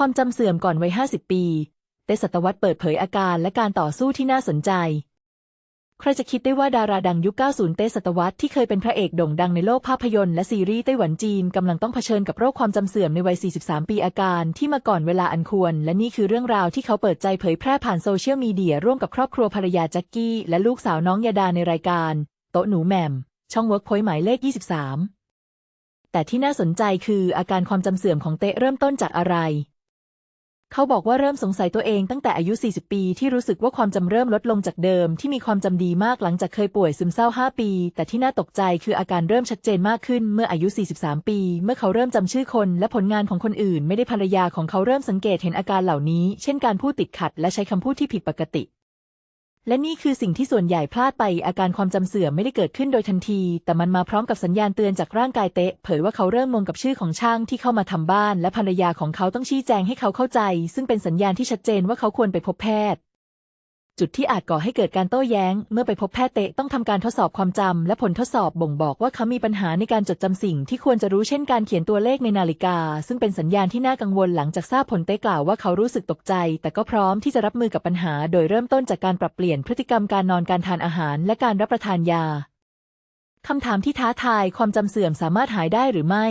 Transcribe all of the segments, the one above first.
ความจำเสื่อมก่อนวัย50ปีเตศตวรรษเปิดเผยอาการและการต่อสู้ที่น่าสนใจ ใครจะคิดได้ว่าดาราดังยุค 90 เตศตวรรษที่เคยเป็นพระเอกโด่งดังในโลกภาพยนตร์และซีรีส์ไต้หวันจีนกำลังต้องเผชิญกับโรคความจำเสื่อมในวัย 43 ปีอาการที่มาก่อนเวลาอันควร และนี่คือเรื่องราวที่เขาเปิดใจเผยแพร่ผ่านโซเชียลมีเดียร่วมกับครอบครัวภรรยาแจ็คกี้และลูกสาวน้องยาดาในรายการ โต๊ะหนูแหม่ม ช่องเวิร์กพอยหมายเลข 23 แต่ที่น่าสนใจคืออาการความจำเสื่อมของเตะเริ่มต้นจากอะไร เขาบอกว่าเริ่มสงสัยตัวเองตั้งแต่อายุ 40 ปี ที่รู้สึกว่าความจำเริ่มลดลงจากเดิม ที่มีความจำดีมากหลังจากเคยป่วยซึมเศร้า 5 ปี แต่ที่น่าตกใจคืออาการเริ่มชัดเจนมากขึ้นเมื่ออายุ 43 ปี เมื่อเขาเริ่มจำชื่อคน และผลงานของคนอื่น ไม่ได้ภรรยาของเขาเริ่มสังเกตเห็นอาการเหล่านี้ เช่นการพูดติดขัด และใช้คำพูดที่ผิดปกติ และนี่คือสิ่งที่ส่วนใหญ่พลาดไป อาการความจำเสื่อมไม่ได้เกิดขึ้นโดยทันที แต่มันมาพร้อมกับสัญญาณเตือนจากร่างกายเตะ เผยว่าเขาเริ่มงงกับชื่อของช่างที่เข้ามาทำบ้าน และภรรยาของเขาต้องชี้แจงให้เขาเข้าใจ ซึ่งเป็นสัญญาณที่ชัดเจนว่าเขาควรไปพบแพทย์ จุดที่อาจก่อให้เกิดการโต้แย้ง เมื่อไปพบแพทย์เตะต้องทำการทดสอบความจำและผลทดสอบบ่งบอกว่าเขามีปัญหาในการจดจำสิ่งที่ควรจะรู้เช่นการเขียนตัวเลขในนาฬิกา ซึ่งเป็นสัญญาณที่น่ากังวลหลังจากทราบผลเตะกล่าวว่าเขารู้สึกตกใจ แต่ก็พร้อมที่จะรับมือกับปัญหา โดยเริ่มต้นจากการปรับเปลี่ยนพฤติกรรมการนอนการทานอาหาร และการรับประทานยาคำถามที่ท้าทายความจำเสื่อมสามารถหายได้หรือไม่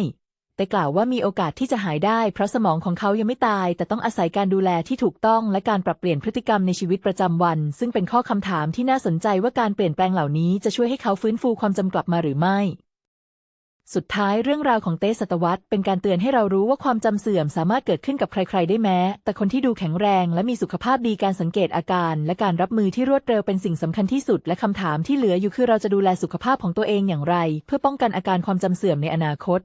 แต่กล่าวว่ามีโอกาสที่จะหายได้ เพราะสมองของเขายังไม่ตาย แต่ต้องอาศัยการดูแลที่ถูกต้องและการปรับเปลี่ยนพฤติกรรมในชีวิตประจำวัน ซึ่งเป็นข้อคำถามที่น่าสนใจว่าการเปลี่ยนแปลงเหล่านี้จะช่วยให้เขาฟื้นฟูความจำกลับมาหรือไม่ สุดท้ายเรื่องราวของเต้ศตวรรษเป็นการเตือนให้เรารู้ว่าความจำเสื่อมสามารถเกิดขึ้นกับใคร ๆ ได้แม้ แต่คนที่ดูแข็งแรงและมีสุขภาพดีการสังเกตอาการ และการรับมือที่รวดเร็วเป็นสิ่งสำคัญที่สุด และคำถามที่เหลืออยู่คือเราจะดูแลสุขภาพของตัวเองอย่างไร เพื่อป้องกันอาการความจำเสื่อมในอนาคต